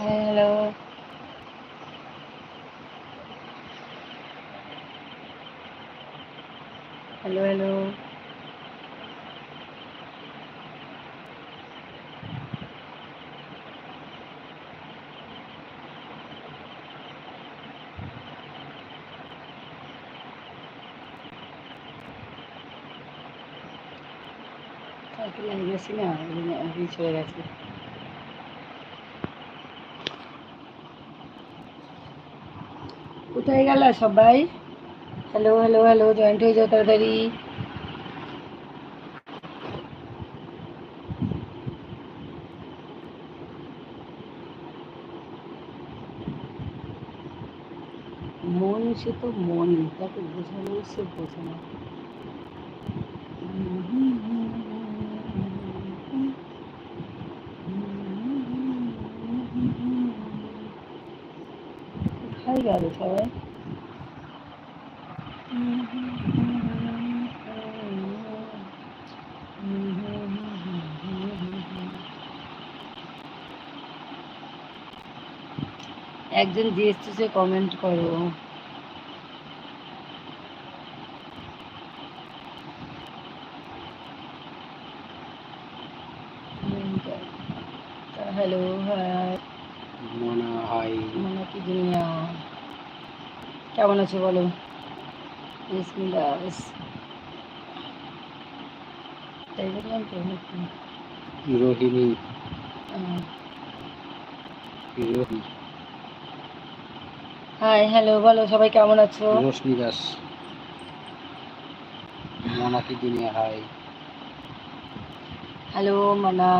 Hello hello hello কালকে live গেছি না ওই জন্য আগেই চলে গেছে কোথায় গেল সবাই হ্যালো হ্যালো হ্যালো জয়েন্ট হয়ে যাও তাড়াতাড়ি মন সে তো মন তাকে বোঝানো সে বোঝে কোথায় গেল সবাই। একজন দিয়ে কমেন্ট করো হ্যালো হ্যাঁ মনে হয় মানে কি দুনিয়া কেমন আছো বলো? আহ, রোহিণী। হাই হ্যালো বলো সবাই কেমন আছো? রশ্মি দাস। মনাকি দুনিয়া হাই। হ্যালো মানা।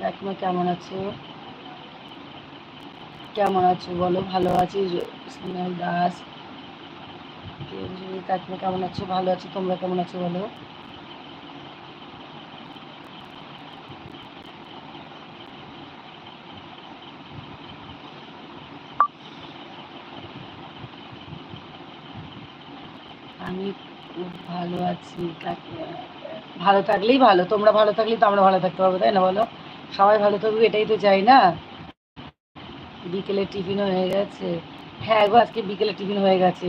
কাকিমা কেমন আছো? কেমন আছো বলো? ভালো আছি স্নেহাল দাস। কাকিমা কেমন আছো? ভালো আছো, তোমরা কেমন আছো বলো? আমি ভালো আছি ভালো থাকলেই ভালো, তোমরা ভালো থাকলেই তো আমরা ভালো থাকতে পারব, তাই না বলো? সবাই ভালো থাকবে এটাই তো চাই না? বিকেলে টিফিন হয়ে গেছে। হ্যাঁ গো, আজকে বিকেলে টিফিন হয়ে গেছে।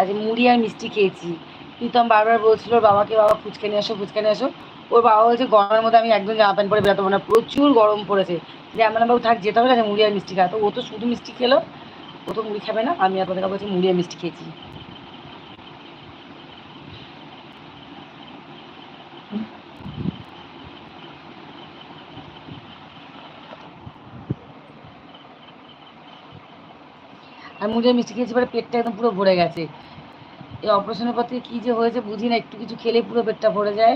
আজকে মুড়ি আর মিষ্টি খেয়েছি। প্রীতম বারবার বলছিল, বাবাকে বাবা ফুচকা নিয়ে আসো, ফুচকা নিয়ে আসো। ওর বাবা বলছে, গরমের মধ্যে আমি একদম জামা প্যান্ট পরে বেরোতে পারব না। প্রচুর গরম পড়েছে। যে আমার বাবু থাক যেতে হবে না মুড়ি আর মিষ্টি খাওয়া তো ও তো শুধু মিষ্টি খেলো, ও তো মুড়ি খাবে না। আমি কথা বলছি মুড়ি আর মিষ্টি খেয়েছি। আর মুড়ি মিষ্টি খেয়েছি পরে পেটটা একদম পুরো ভরে গেছে। এই অপারেশনের পর থেকে কী যে হয়েছে বুঝি না, একটু কিছু খেলে পুরো পেটটা ভরে যায়,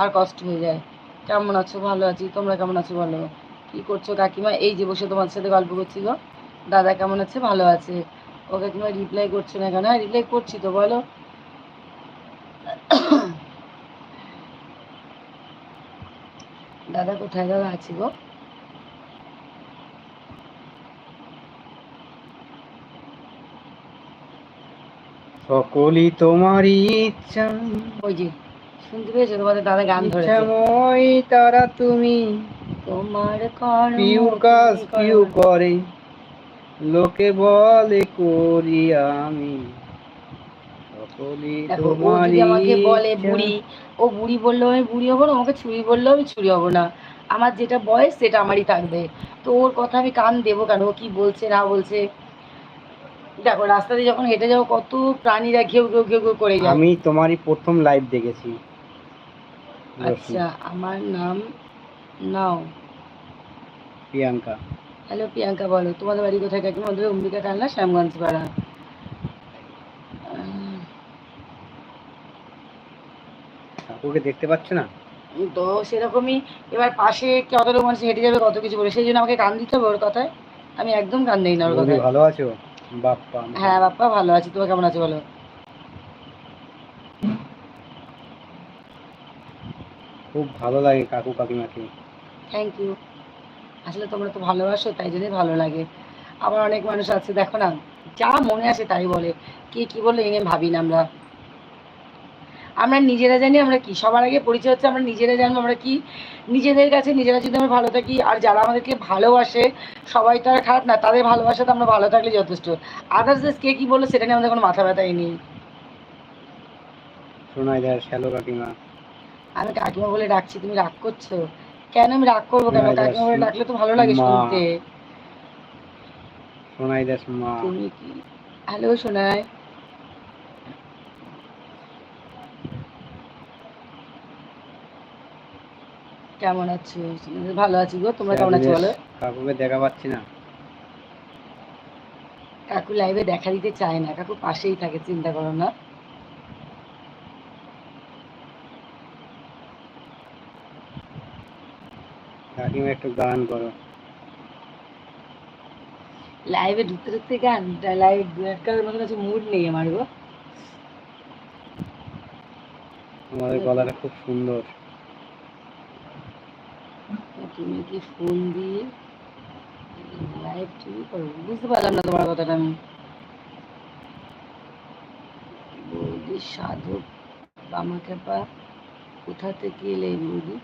আর কষ্ট হয়ে যায়। কেমন আছো? ভালো আছি। তোমরা কেমন আছো বলো? কী করছ কাকিমা? এই যে বসে তোমার সাথে গল্প করছি গো দাদা কেমন আছে? ভালো আছে। ও কাকিমা রিপ্লাই করছ না কেন? হ্যাঁ রিপ্লাই করছি তো, বলো। দাদা কোথায়? দাদা আছি গো। সকলই তোমারই ইচ্ছা। ওই যে শুনতে পেয়েছ তোমাদের দাদা গান ধরেছে? ইচ্ছাময় তারা তুমি। তোমার কর্ম পিউ কাজ পিউ করে লোকে বলে করি আমি। সকলই দেখো তোমারই আমাকে বলে বুড়ি ও বুড়ি বলল আমি বুড়ি হব না আমাকে ছুরি বলল আমি ছুরি হব না। আমার যেটা বয়স সেটা আমারই থাকবে। তো ওর কথা আমি কান দেবো কেন? ও কি বলছে না বলছে? দেখো রাস্তা দিয়ে যখন হেঁটে যাব কত প্রাণীরা ঘেউ ঘেউ ঘেউ ঘেউ করে যায়। আমি তোমারই প্রথম লাইভ দেখেছি। আচ্ছা আমার নাম নাও। প্রিয়াঙ্কা। হ্যালো প্রিয়াঙ্কা বলো। তোমাদের বাড়ি কোথায়? কাকিমা আমাদের অম্বিকা টান্না শ্যামগঞ্জ পাড়া। ঠাকুরকে দেখতে পাচ্ছ না? তো সেরকমই এবার পাশে কত লোক মানুষ হেঁটে যাবে কত কিছু বলে সেই জন্য আমাকে কান দিতে হবে ওর কথায়। আমি একদম কান দিই না ওর কথায়। ভালো আছো? বাপ্পা হ্যাঁ বাপ্পা ভালো আছি। তোমার কেমন আছো বলো? খুব ভালো লাগে কাকু কাকিমাকে। থ্যাংক ইউ আসলে তোমরা তো ভালোবাসো তাই জন্যই ভালো লাগে। আবার অনেক মানুষ আছে দেখো না যা মনে আছে তাই বলে। কে কি বলে এনে ভাবি না আমরা। আমরা নিজেরা জানি আমরা কি সবার আগে পরিচয় হচ্ছে আমরা নিজেরা জানব আমরা কি। নিজেদের কাছে নিজেরা যদি আমরা ভালো থাকি আর যারা আমাদেরকে ভালোবাসে সবাই তো আর খারাপ না তাদের ভালোবাসাতে আমরা ভালো থাকলে যথেষ্ট। আদার্স কে কি বলল সেটা নিয়ে আমাদের কোনো মাথা ব্যথাই নেই। কাকিমা। আমি কাকিমা বলে ডাকছি তুমি রাগ করছ? কেন আমি রাগ করব কেন? কাকিমা বলে ডাকলে তো ভালো লাগে শুনতে। সোনাই দাস মা। তুমি কি? হ্যালো সোনাই। কেমন আছো ভালো আছি গো তোমরা কেমন আছো বলো? কাকুকে দেখা পাচ্ছি না। কাকু লাইভে দেখা দিতে চায় না কাকু পাশেই থাকে চিন্তা করো না। কাকিমা একটু গান করো। লাইভে ঢুকতে ঢুকতে গান? লাইভ করার মতন আছে মুড নেই আমার গো। তোমাদের গলাটা খুব সুন্দর। তুমি ফোন দিয়ে লাইভ টিভি করো বুঝতে পারলাম না তোমার কথাটা আমি। বৌদি সাধক বামা খেপা কোথা থেকে এলে বৌদি?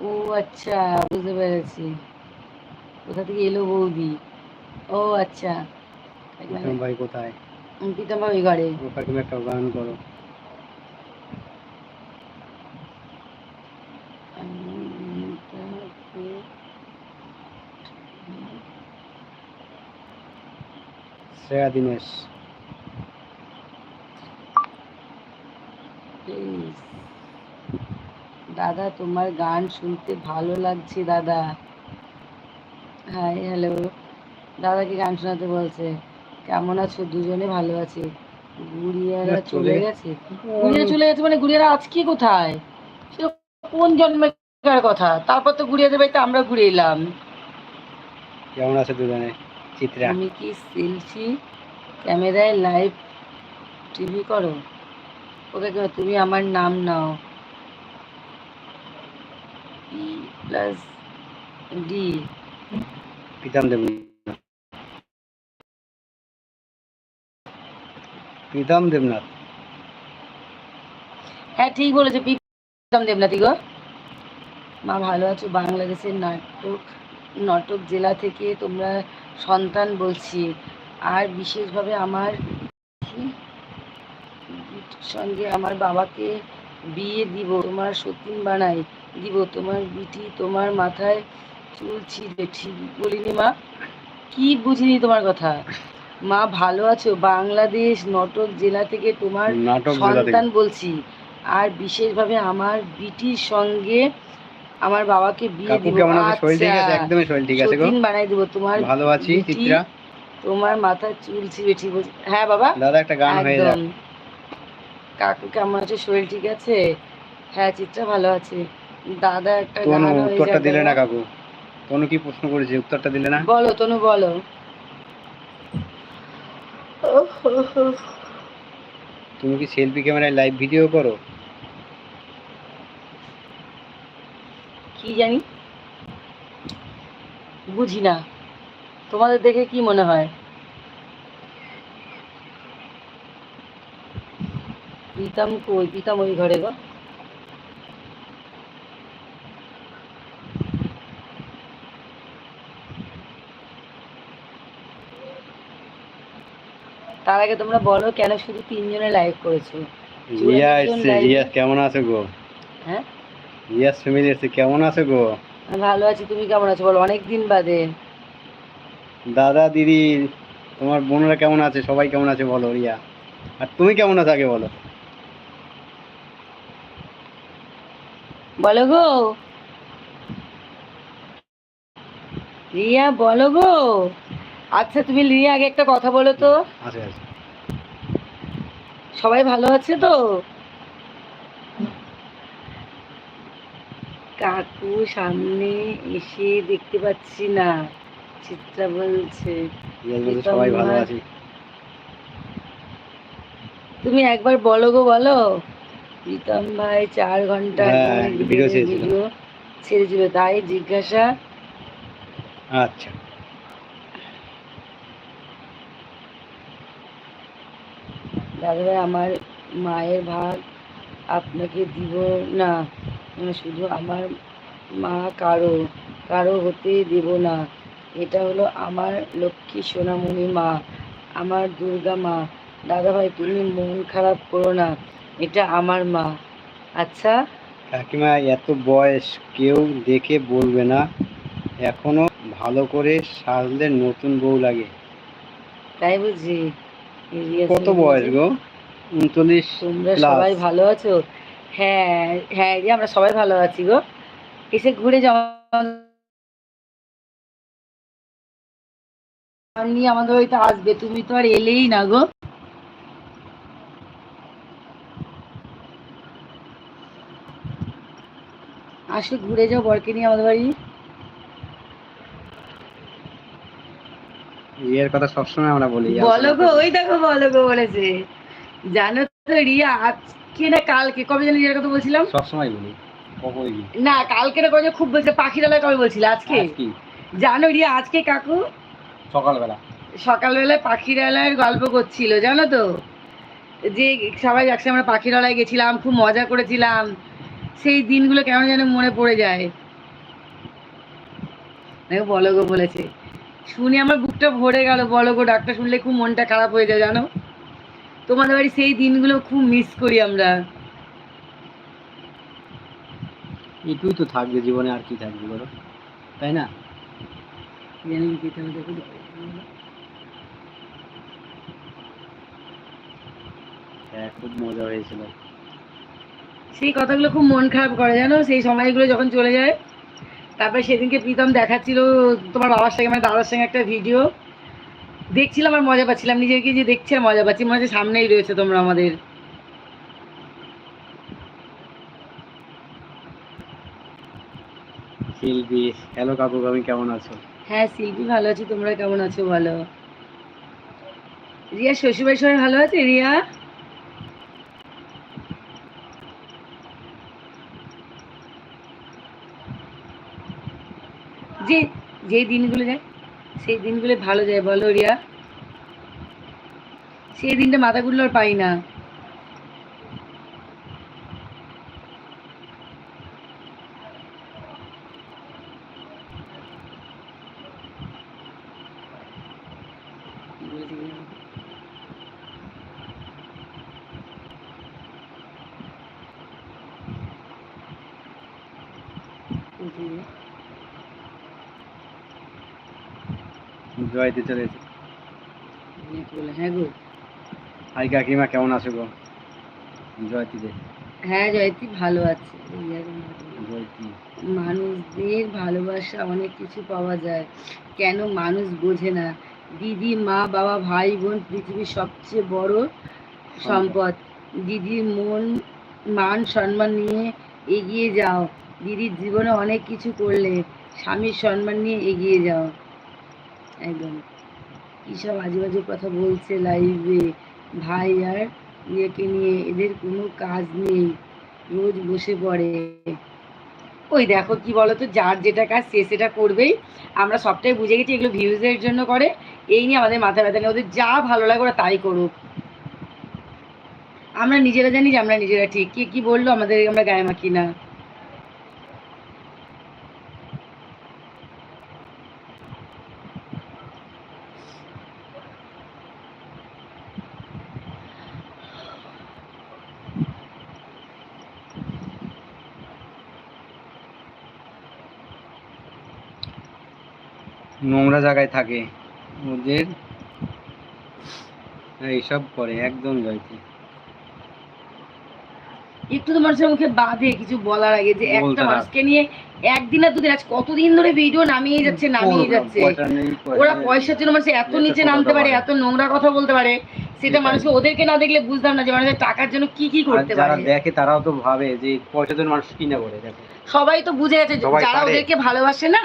ও আচ্ছা বুঝতে পেরেছি। কোথা থেকে এলো বৌদি? ও আচ্ছা। ভাই কোথায়? পিতাম্বা ওই ঘরে। একটা গান করো। শ্রেয়া দিনেশ দাদা তোমার গান শুনতে ভালো লাগছে দাদা। হাই হ্যালো দাদাকে গান শোনাতে বলছে? কেমন আছো? দুজনে ভালো আছি। গুড়িয়ারা চলে গেছে? গুড়িয়ারা চলে গেছে মানে গুড়িয়ারা আজকে কোথায়? কোন জন্মের কথা? তারপর তো গুড়িয়াদের বাড়িতে আমরা ঘুরে এলাম। কেমন আছে দুজনে? চিত্রা। তুমি কি সেলফি ক্যামেরায় লাইভ টিভি করো? ওকে তুমি আমার নাম নাও। P plus D Pritam Debnath Pritam Debnath. হ্যাঁ ঠিক বলেছ প্রীতম দেবনাথি গো। মা ভালো আছো? বাংলাদেশের নাটক নাটক জেলা থেকে তোমরা সন্তান বলছি। আর বিশেষভাবে আমার সঙ্গে আমার বাবাকে বিয়ে দিব তোমার সতীন বানাই দিব তোমার বিটি তোমার মাথায় চুল ছিঁড়বে ঠিক বলিনি মা? কি বুঝিনি তোমার কথা? মা ভালো আছো? বাংলাদেশ নাটক জেলা থেকে তোমার সন্তান বলছি। আর বিশেষভাবে আমার বিটির সঙ্গে আমার বাবাকে বিয়ে দিব। কেমন আছে? শরীর ঠিক আছে? আচ্ছা, একদমই শরীর ঠিক আছে গো। সতীন বানাই দিব। তোমার ভালো আছি চিত্রা? তোমার মাথায় চুল ছিঁড়বে ঠিক হ্যাঁ বাবা? দাদা একটা গান হয়ে যাক। কাকু কেমন আছে? শরীর ঠিক আছে? হ্যাঁ চিত্রা ভালো আছে। দাদা একটা গান হয়ে উত্তরটা দিলে না কাকু? তনু কি প্রশ্ন করেছে? উত্তরটা দিলে না? বলো তনু বলো। তুমি কি সেলফি ক্যামেরায় লাইভ ভিডিও করো? জানি। বুঝি না। তোমাদের দেখে কি মনে হয়? প্রীতম কই? প্রীতম ওই ঘরে গো। তার আগে তোমরা বলো কেন শুধু তিনজনে লাইভ করেছ? রিয়া এসছে রিয়া কেমন আছো গো? হ্যাঁ? রিয়াস ফ্যামিলি এসছে কেমন আছো গো? ভালো আছি তুমি কেমন আছো বলো অনেক দিন বাদে। দাদা দিদি তোমার বোনরা কেমন আছে? সবাই কেমন আছে বলো রিয়া। আর তুমি কেমন আছো আগে বলো? বলো গো। রিয়া বলো গো। আচ্ছা তুমি রিয়া আগে একটা কথা বলো তো। আছে আছে সবাই ভালো আছে তো? কাকু সামনে এসে দেখতে পাচ্ছি না। চিত্রা বলছে সবাই ভালো আছি। তুমি একবার বলো গো বলো। প্রীতম ভাই চার ঘণ্টা হ্যাঁ, ভিডিও ছেড়েছিল। তাই জিজ্ঞাসা। আচ্ছা। দাদা ভাই আমার মায়ের ভাগ আপনাকে দিব না। শুধু আমার মা কারও কারও হতে দেব না। এটা হলো আমার লক্ষ্মী সোনামণি মা আমার দুর্গা মা। দাদাভাই তুমি মন খারাপ করো না এটা আমার মা। আচ্ছা? কাকিমা এত বয়স কেউ দেখে বলবে না এখনও ভালো করে সাজলে নতুন বউ লাগে। তাই বুঝি? কত বয়স গো? উনচল্লিশ তোমরা সবাই ভালো আছো? হ্যাঁ হ্যাঁ রিয়া আমরা সবাই ভালো আছি গো। এসে ঘুরে যাও। নিয়ে আমাদের বাড়িতে আসবে তুমি তো আর এলেই না গো। আসো ঘুরে যাও বরকে নিয়ে আমাদের বাড়ি। বিয়ের কথা সবসময় আমরা বলি বলো গো ওই দেখো বলো গো বলেছে। জানো তো রিয়া আজকে না কালকে? কবে জানি রিয়ার কথা বলছিলাম? সবসময় বলি। না কালকে না কবে খুব বলছে। পাখিরালয় কবে বলছিল? আজকে? আজ জানো রিয়া আজকে কাকু? সকালবেলা। সকালবেলায় পাখিরালয়ের গল্প করছিল জানো তো? যে সবাই একসাথে আমরা পাখিরালয় গেছিলাম খুব মজা করেছিলাম। সেই দিনগুলো কেমন যেন মনে পড়ে যায়। বলো গো বলেছে। শুনে আমার বুকটা ভরে গেল। বলো গো ডাক্তার শুনলে খুব মনটা খারাপ হয়ে যায় জানো? তোমাদের বাড়ি সেই দিনগুলো খুব মিস করি আমরা। এটুই তো থাকবে জীবনে আর কি থাকবে বলো? তাই না? জানি কি দেখো। হ্যাঁ খুব মজা হয়েছিল। সেই কথাগুলো খুব মন খারাপ করে জানো? সেই সময়গুলো যখন চলে যায় তারপরে সেদিনকে প্রীতম দেখাচ্ছিল তোমার বাবার সঙ্গে মানে দাদার সঙ্গে একটা ভিডিও দেখছিলাম আর মজা পাচ্ছিলাম নিজেকে যে দেখছি আর মজা পাচ্ছি মনে হচ্ছে সামনেই রয়েছে তোমরা আমাদের। শিল্পী হ্যালো কাকু আমি কেমন আছো? হ্যাঁ শিল্পী ভালো আছি তোমরা কেমন আছো ভালো রিয়া শ্বশুরবাড়ির সবাই ভালো আছে রিয়া? যে যে দিনগুলো যায়। সেই দিনগুলো ভালো যায় বলো রিয়া। সেই দিনটা মাথাগুলো আর পাই না। কি বলছি কি জানি। বলছি যে, জয়তে চলেছে অনেক হ্যাঁ গো। হাই কাকিমা কেমন আছো গো? জয়তিতে। হ্যাঁ জয়তি ভালো আছে? জয়তি। মানুষদের ভালোবাসা অনেক কিছু পাওয়া যায়। কেন মানুষ বোঝে না? দিদি মা বাবা ভাই বোন পৃথিবীর সবচেয়ে বড় সম্পদ। দিদির মন মান সম্মান নিয়ে এগিয়ে যাও। দিদির জীবনে অনেক কিছু করলে স্বামীর সম্মান নিয়ে এগিয়ে যাও। একদম। সব আজে বাজে কথা বলছে লাইভে ভাই আর ইয়েকে নিয়ে এদের কোনো কাজ নেই। রোজ বসে পড়ে। ওই দেখো কি বলতো, যার যেটা কাজ সে সেটা করবেই। আমরা সবটাই বুঝে গেছি এগুলো ভিউজের জন্য করে। এই নিয়ে আমাদের মাথা ব্যথা নেই। ওদের যা ভালো লাগে ওরা তাই করুক। আমরা নিজেরা জানি যে আমরা নিজেরা ঠিক। কে কি বলল আমাদের আমরা গায়ে মাখি না। নোংরা জায়গায় থাকে। ওদের এইসব করে একদম জয়তি। একটু তো মানুষের মুখে বাধে কিছু বলার আগে যে একটা মানুষকে নিয়ে একদিন আর দুদিন আজ কতদিন ধরে ভিডিও নামিয়ে যাচ্ছে নামিয়ে যাচ্ছে। ওরা পয়সার জন্য মানুষ এত নিচে নামতে পারে এত নোংরা কথা বলতে পারে সেটা। মানুষকে ওদেরকে না দেখলে বুঝতাম না যে মানুষের টাকার জন্য কি কি করতে যারা পারে। দেখে তারাও তো ভাবে যে পয়সা জন্য মানুষ কিনে করে দেখো। সবাই তো বুঝে গেছে যারা ওদেরকে ভালোবাসে না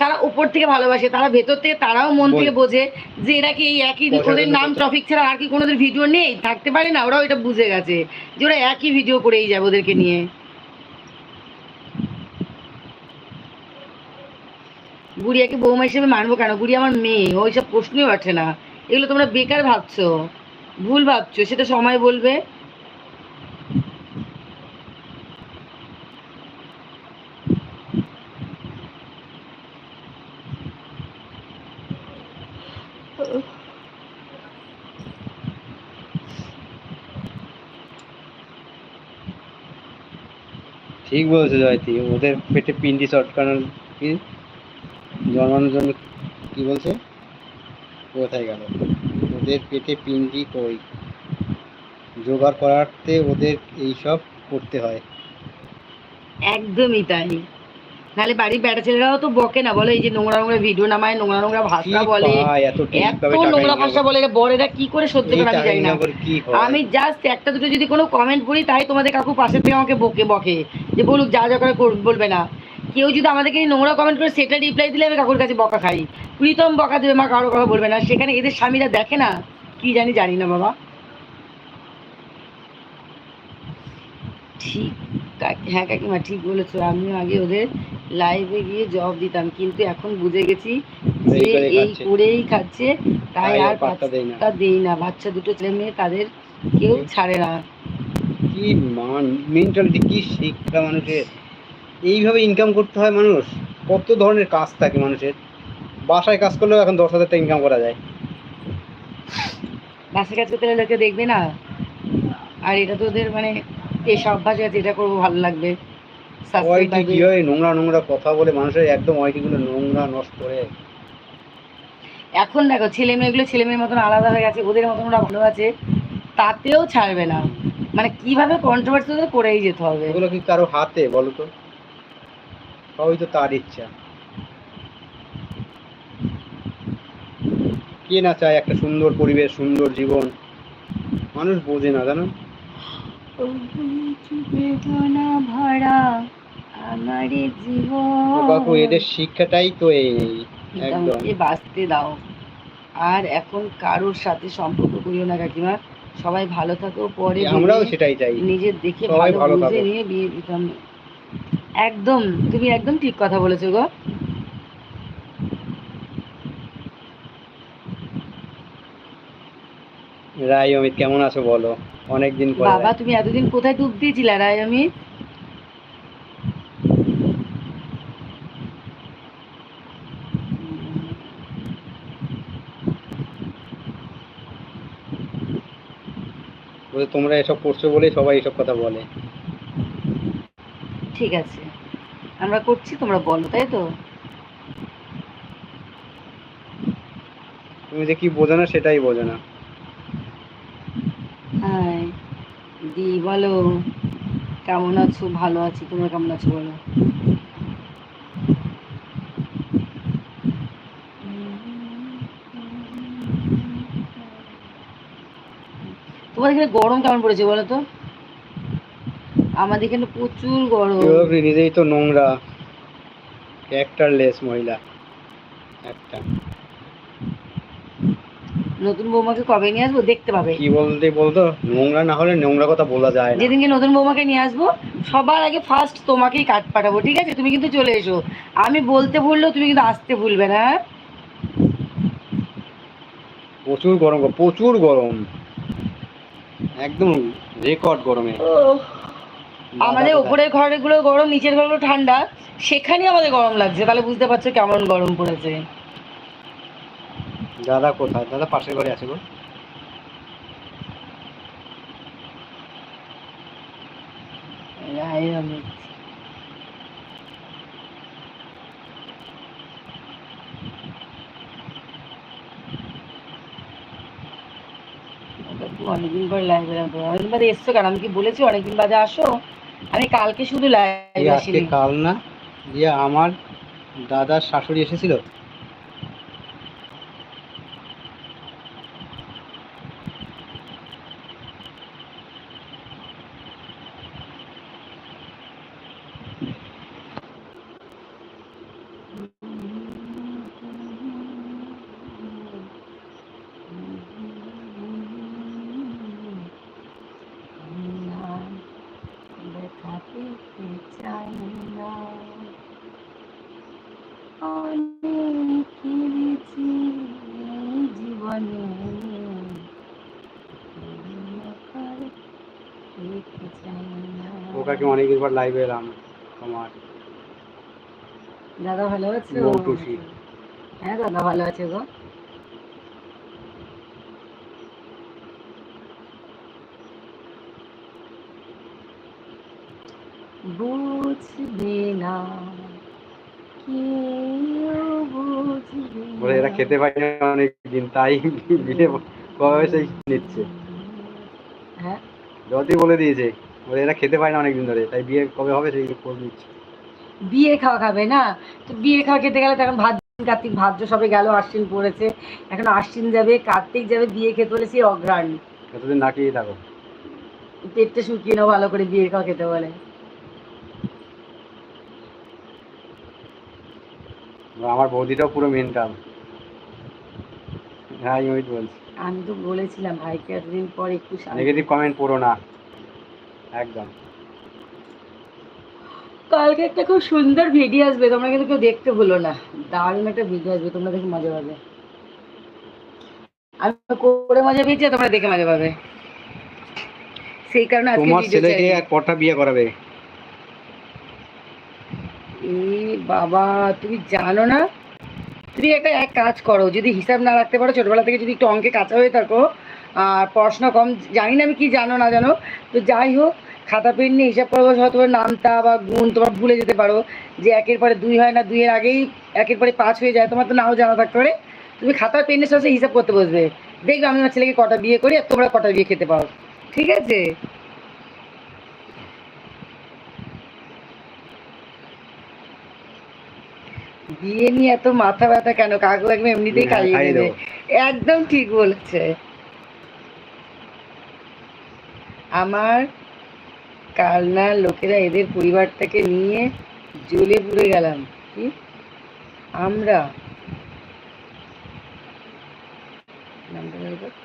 তারা উপর থেকে ভালোবাসে তারা ভেতর থেকে তারাও মন থেকে বোঝে যে এরা কি এই একই ওদের নাম টপিক ছাড়া আর কি কোনোদের ভিডিও নেই? থাকতে পারে না ওরাও এটা বুঝে গেছে যে ওরা একই ভিডিও করেই যাবে ওদেরকে নিয়ে। গুড়িয়াকে বৌমা হিসেবে মানবো কেন? গুড়ি আমার মেয়ে ওইসব প্রশ্নই ওঠে না। এগুলো তোমরা বেকার ভাবছ ভুল ভাবছ সেটা সময় বলবে। ঠিক বলছো জয়তি ওদের পেটে পিন্ডি শটকানোর কি? জন্মানোর জন্য কি বলছে? কোথায় গেল? ওদের পেটে পিন্ডি কই? জোগাড় করাতে ওদের এইসব করতে হয়। একদমই তাই। নাহলে বাড়ির বেটা ছেলেরাও তো বকে না বলে এই যে নোংরা নোংরা ভিডিও নামায় নোংরা নোংরা ভাষা বলে এত নোংরা ভাষা বলে বড়েরা কি করে সহ্য করে আমি জানি না? আমি জাস্ট একটা দুটো যদি কোনো কমেন্ট করি তাই তোমাদের কাকু পাশে থেকে আমাকে বকে বকে। যে বলুক যা যা করে বলবে না। কেউ যদি আমাদেরকে নোংরা কমেন্ট করে সেটা রিপ্লাই দিলে আমি কাকুর কাছে বকা খাই। প্রীতম বকা দেবে মা কারও কথা বলবে না। সেখানে এদের স্বামীরা দেখে না কি জানি জানি না বাবা। ঠিক হ্যাঁ কাকিমা ঠিক বলেছ। আমিও আগে ওদের লাইভে গিয়ে জব দিতাম। কিন্তু এখন বুঝে গেছি যে এই এই। করেই খাচ্ছে তাই আর পাত্তা দেই না। পাত্তা দেই না। বাচ্চা দুটো ছেলে মেয়ে তাদের কেউ ছাড়ে না। কি মান মেন্টালিটি কি শিক্ষা মানুষের? এইভাবে ইনকাম করতে হয় মানুষ? কত ধরনের কাজ থাকে মানুষের? বাসায় কাজ করলেও এখন দশ হাজার টাকা ইনকাম করা যায়। বাসে কাজ করতে লোকে দেখবে না। আর এটা তো ওদের মানে পেশা অভ্যাস আছে এটা করব ভালো লাগবে। ওয়াইটি। কি হয় নোংরা নোংরা কথা বলে মানুষের একদম ওয়াইটি গুলো নোংরা নষ্ট করে এখন দেখো ছেলে মেয়েগুলো ছেলে মেয়ের মতন আলাদা হয়ে গেছে ওদের মতন ওরা ভালো আছে তাতেও ছাড়বে না। মানে কীভাবে কন্ট্রোভার্সি করেই যেতে হবে? এগুলো কি কারও হাতে বলো তো? সবই তো তার ইচ্ছা। কে না চায় একটা সুন্দর পরিবেশ সুন্দর জীবন? মানুষ বোঝে না জানো? ভরা আমার জীবন। কাকু এদের শিক্ষাটাই তো এই একদম। এ বাঁচতে দাও। আর এখন কারোর সাথে সম্পর্ক করিও না কাকিমা। সবাই ভালো থাকো পরে আমরাও সেটাই চাই। নিজের দেখে ভালো বুঝে। নিয়ে বিয়ে দিতাম। একদম তুমি একদম ঠিক কথা বলেছ গো। রাই অমিত কেমন আছো বলো? অনেকদিন পর। বাবা তুমি এতদিন কোথায় ডুব দিয়েছিলে রায় আমি বলে তোমরা এসব করছ বলেই সবাই এসব কথা বলে। ঠিক আছে। আমরা করছি তোমরা বলো তাই তো? তুমি যে কি বোঝো না সেটাই বোঝো না। হ্যাঁ দি বলো কেমন আছো? ভালো আছি তোমরা কেমন আছো বলো তোমাদের এখানে গরম কেমন পড়েছে বলো তো? আমাদের এখানে প্রচুর গরম। নিজেই তো নোংরা। ক্যারেক্টারলেস মহিলা একটা। নতুন বৌমাকে কবে নিয়ে আসব? দেখতে পাবে। কি বলতে বলতো? নোংরা না হলে নোংরা কথা বলা যায় না। যেদিনকে নতুন বৌমাকে নিয়ে আসব সবার আগে ফার্স্ট তোমাকেই কাট পাঠাবো ঠিক আছে? তুমি কিন্তু চলে এসো। আমি বলতে ভুললেও তুমি কিন্তু আসতে ভুলবে না? প্রচুর গরম প্রচুর গরম। একদম রেকর্ড গরমে। আমাদের উপরের ঘরগুলো গরম নিচের ঘরগুলো ঠান্ডা সেখানে আমাদের গরম লাগছে। তাহলে বুঝতে পারছ কেমন গরম পড়েছে। দাদা কোথায়? দাদা পাশের ঘরে আছে গো। রায় অমিত। ওটা তো অনেকদিন পরে লাইভ এলাম তো অনেকদিন বাদে এসছো কেন? আমি কি বলেছি অনেকদিন বাদে আসো? আমি কালকে শুধু লাইভ আসিনি। কাল না দিয়ে আমার দাদার শাশুড়ি এসেছিল ব্যথা পেতে চাই না অনেক কেঁদেছি এই জীবনে আর পেতে চাই ওকাকে অনেকদিন পর লাইভে এলাম তোমার দাদা ভালো আছে? মৌটুসি। হ্যাঁ দাদা ভালো আছে গো। বুঝবে না বলে এরা খেতে না অনেক দিন তাই বিয়ে কবে সেই নিচ্ছে। হ্যাঁ। যতই বলে দিয়েছে। বলে এরা খেতে পায় না অনেকদিন ধরে তাই বিয়ে কবে হবে সেই নিচ্ছে। বিয়ে খাওয়া খাবে না? তো বিয়ে খাওয়া খেতে গেলে তো এখন ভাদ্র কার্তিক ভাদ্র সবে গেল আশ্বিন পড়েছে। এখন আশ্বিন যাবে কার্তিক যাবে বিয়ে খেতে বলে সেই অগ্রাণ এতদিন না খেয়েই থাকো। পেটটা শুকিয়ে নাও ভালো করে বিয়ে খাওয়া খেতে বলে। আমার বৌদিটাও পুরো মেন্টাল হ্যাঁ আমি বলছি। আমি তো বলেছিলাম ভাইকে এতদিন পর একটু নেগেটিভ কমেন্ট পড়ো না। একদম। কালকে একটা খুব সুন্দর ভিডিও আসবে তোমরা কিন্তু কেউ দেখতে ভুলো না। দারুণ একটা ভিডিও আসবে তোমরা দেখে মজা পাবে। আমি করে মজা পেয়েছি তোমরা দেখে মজা পাবে। সেই কারণে আজকে তোমার ছেলেকে আর কটা বিয়ে করাবে। এ বাবা তুমি জানো না? তুমি একটা এক কাজ করো যদি হিসাব না রাখতে পারো ছোটবেলা থেকে যদি একটু অঙ্কে কাঁচা হয়ে থাকো আর পড়াশোনা কম জানি না আমি কি জানো না জানো তো যাই হোক খাতা পেন নিয়ে হিসাব করব হয়তো নামটা বা গুণ তোমার ভুলে যেতে পারো যে একের পরে দুই হয় না দুইয়ের আগেই একের পরে পাঁচ হয়ে যায় তোমার তো নাও জানা থাকতে পারে। তুমি খাতা পেনের সাথে হিসাব করতে বসবে। দেখবে আমি আমার ছেলেকে কটা বিয়ে করি আর তোমরা কটা বিয়ে খেতে পারো। ঠিক আছে? বিয়ে নিয়ে এত মাথা ব্যথা কেন? কাকু একদম এমনিতেই খাইয়ে দেবে। একদম ঠিক বলেছে। আমার কালনা লোকেরা এদের পরিবারটাকে নিয়ে জ্বলে পুড়ে গেলাম। কি? আমরা। নামটা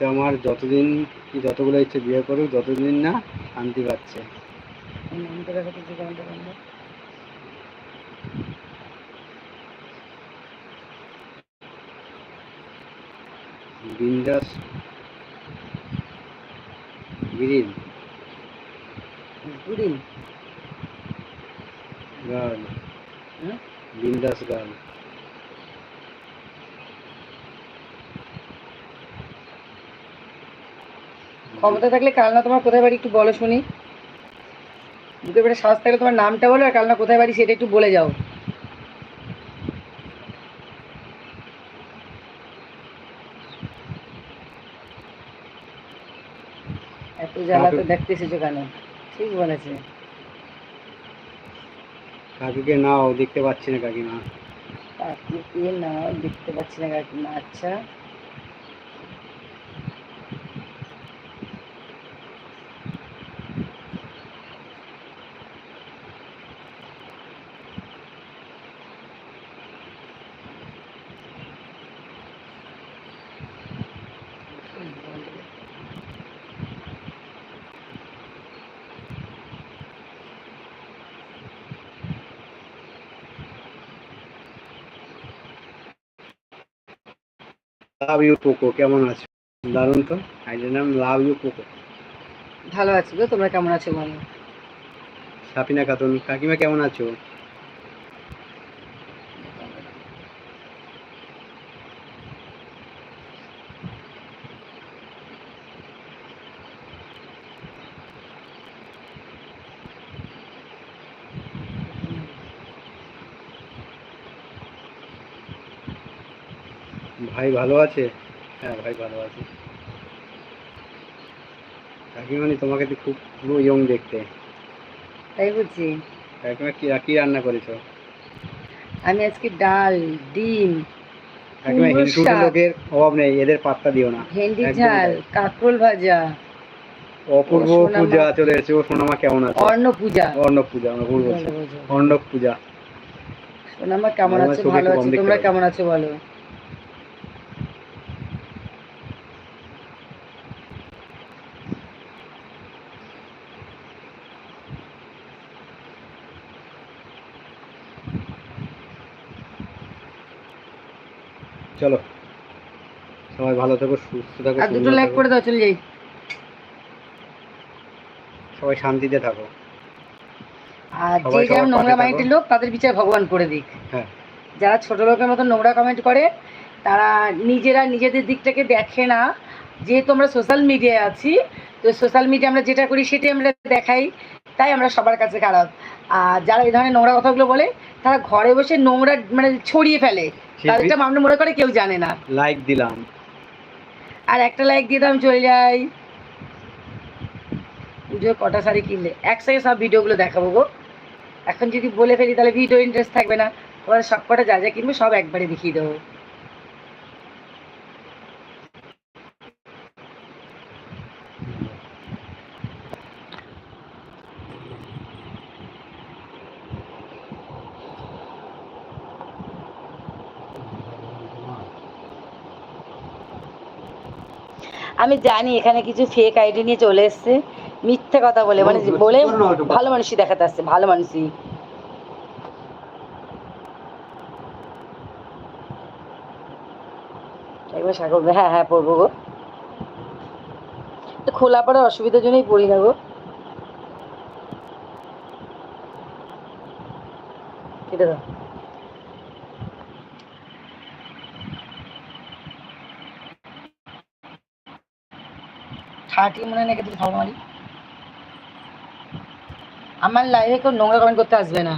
বলো তো। আমার যতদিন কি যতগুলো ইচ্ছে বিয়ে করুক যতদিন না শান্তি পাচ্ছে। বিন্দাস গ্রিন গার্ল হ্যাঁ? বিন্দাস গার্ল ক্ষমতা থাকলে কালনা তোমার কোথায় বাড়ি একটু বলো শুনি। বুকের পেটে শ্বাস থাকলে তোমার নামটা বলো আর কালনা কোথায় বাড়ি সেটা একটু বলে যাও। এত জ্বালা তো দেখতে এসেছ কেন? ঠিক বলেছে। কাকুকে নাও দেখতে পাচ্ছি না কাকিমা। কাকুকে না দেখতে পাচ্ছি না কাকিমা। আচ্ছা। লাভ ইউ পোকো কেমন আছো? দারুণ তো? আইডির নাম লাভ ইউ পোকো ভালো আছি তো তোমরা কেমন আছো বলো? সাপিনা খাতুন কাকিমা কেমন আছো? ভাই ভালো আছে? হ্যাঁ ভাই ভালো আছে। কাকিমানি তোমাকে তো খুব পুরো ইয়ং দেখতে। তাই বুঝছি কাকিমা কি কি রান্না করেছ? আমি আজকে ডাল ডিম কাকিমা হিন্দু লোকের অভাব নেই এদের পাত্তা দিও না। ভেন্ডি ঝাল। কাঁকরোল ভাজা। অপূর্ব পূজা চলে এসেছে। ও সোনামা কেমন আছে? অন্ন পূজা অর্ণব পূজা অপূর্ব ভালো। অর্ণব পূজা। সোনামা কেমন আমার আছো? ভালো আছি। তোমরা কেমন আছো বলো চলো সবাই ভালো থাকো সুস্থ থাকো আর দুটো লাইক করে দাও চলে যাই। সবাই শান্তিতে থাকো। আর যে যেমন নোংরা মাইন্ডের লোক তাদের বিচার ভগবান করে দিক। হ্যাঁ। যারা ছোট লোকের মতো নোংরা কমেন্ট করে তারা নিজেরা নিজেদের দিকটাকে দেখে না। যেহেতু আমরা সোশ্যাল মিডিয়ায় আছি তো সোশ্যাল মিডিয়া আমরা যেটা করি সেটাই আমরা দেখাই। তাই আমরা সবার কাছে খারাপ। আর যারা এই ধরনের নোংরা কথাগুলো বলে তারা ঘরে বসে নোংরা মানে ছড়িয়ে ফেলে। তাদেরটা আমরা মনে করে কেউ জানে না। লাইক দিলাম। আর একটা লাইক দিয়ে দাম চলে যাই। পুজোর কটা শাড়ি কিনলে? একসাথে সব ভিডিওগুলো দেখাবো গো। এখন যদি বলে ফেলি, তাহলে ভিডিও ইন্টারেস্ট থাকবে না। তোমার সব কটা যা যা কিনবে, সব একবারে দেখিয়ে দেবো। আমি জানি এখানে কিছু ফেক আইডি নিয়ে চলে এসছে। মিথ্যে কথা বলে মানে বলে ভালো মানুষই দেখাতে আসছে ভালো মানুষই। একবার করবে হ্যাঁ হ্যাঁ পড়ব গো। তো খোলা পড়ার অসুবিধার জন্যই পড়ি না গো। কেটে দাও। থার্টি মনে হয় কেটে ভালো মারি আমার লাইফে কেউ নোংরা কমেন্ট করতে আসবে না।